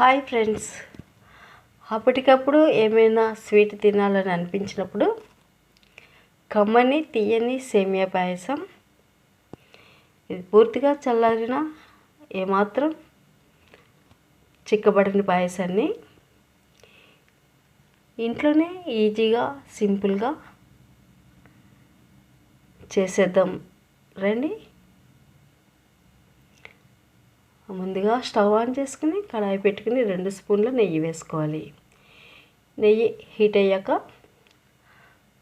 Hi friends. అప్పటికప్పుడు ఏమైనా sweet తినాలని అనిపించినప్పుడు కమ్మని తీయని సేమియా పాయసం. ఇది పూర్తిగా చల్లారిన ఏమాత్రం చిక్కబడిన పాయసాన్ని. ఇంట్లోనే ఈజీగా సింపుల్గా చేసేద్దాం. రండి. ముందుగా స్టవ్ ఆన్ చేసుకుని కడాయి పెట్టుకుని రెండు స్పూన్ల నెయ్యి వేసుకోవాలి. నెయ్యి హీట్ అయ్యాక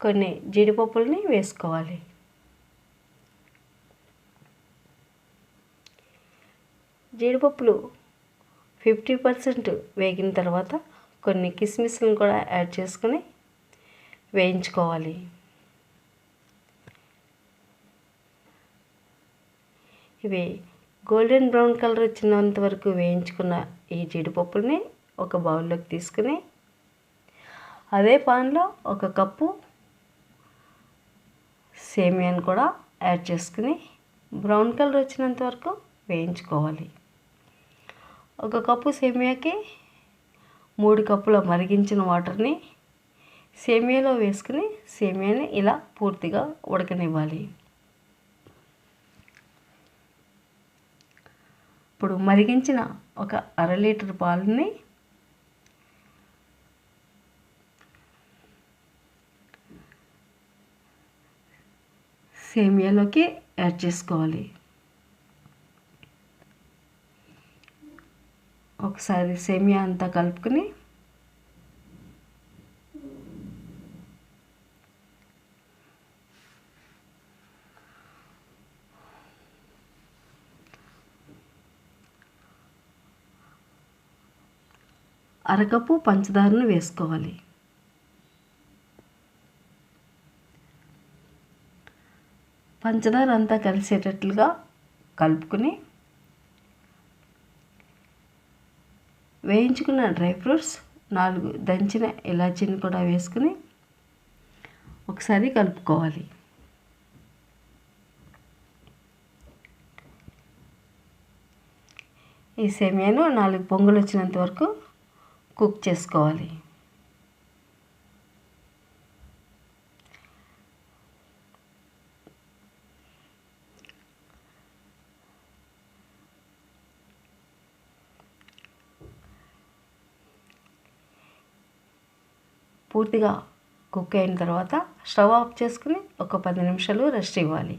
కొన్ని జీడిపప్పులని వేసుకోవాలి. జీడిపప్పులు ఫిఫ్టీ పర్సెంట్ వేగిన తర్వాత కొన్ని కిస్మిస్లను కూడా యాడ్ చేసుకొని వేయించుకోవాలి. ఇవి గోల్డెన్ బ్రౌన్ కలర్ వచ్చినంత వరకు వేయించుకున్న ఈ జీడిపప్పుల్ని ఒక బౌల్లోకి తీసుకుని అదే పాన్లో ఒక కప్పు సేమియాని కూడా యాడ్ చేసుకుని బ్రౌన్ కలర్ వచ్చినంత వరకు వేయించుకోవాలి. ఒక కప్పు సేమియాకి మూడు కప్పుల మరిగించిన వాటర్ని సేమియాలో వేసుకుని సేమియాని ఇలా పూర్తిగా ఉడకనివ్వాలి. ఇప్పుడు మరిగించిన ఒక అర లీటర్ పాలని సేమియాలోకి యాడ్ చేసుకోవాలి. ఒకసారి సేమియా అంతా కలుపుకొని అరకప్పు పంచదారను వేసుకోవాలి. పంచదార అంతా కలిసేటట్లుగా కలుపుకొని వేయించుకున్న డ్రై ఫ్రూట్స్ నాలుగు దంచిన ఇలాచీని కూడా వేసుకుని ఒకసారి కలుపుకోవాలి. ఈ సేమియాను నాలుగు పొంగులు వచ్చినంత వరకు కుక్ చేసుకోవాలి. పూర్తిగా కుక్ అయిన తర్వాత స్టవ్ ఆఫ్ చేసుకుని ఒక పది నిమిషాలు రెస్ట్ ఇవ్వాలి.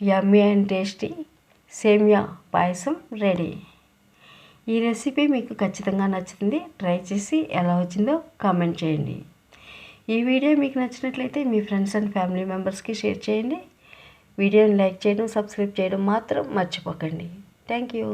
యమ్మీ అండ్ టేస్టీ సేమియా పాయసం రెడీ. ఈ రెసిపీ మీకు ఖచ్చితంగా నచ్చుతుంది. ట్రై చేసి ఎలా వచ్చిందో కామెంట్ చేయండి. ఈ వీడియో మీకు నచ్చినట్లయితే మీ ఫ్రెండ్స్ అండ్ ఫ్యామిలీ మెంబర్స్కి షేర్ చేయండి. వీడియోని లైక్ చేయడం సబ్స్క్రైబ్ చేయడం మాత్రం మర్చిపోకండి. Thank you.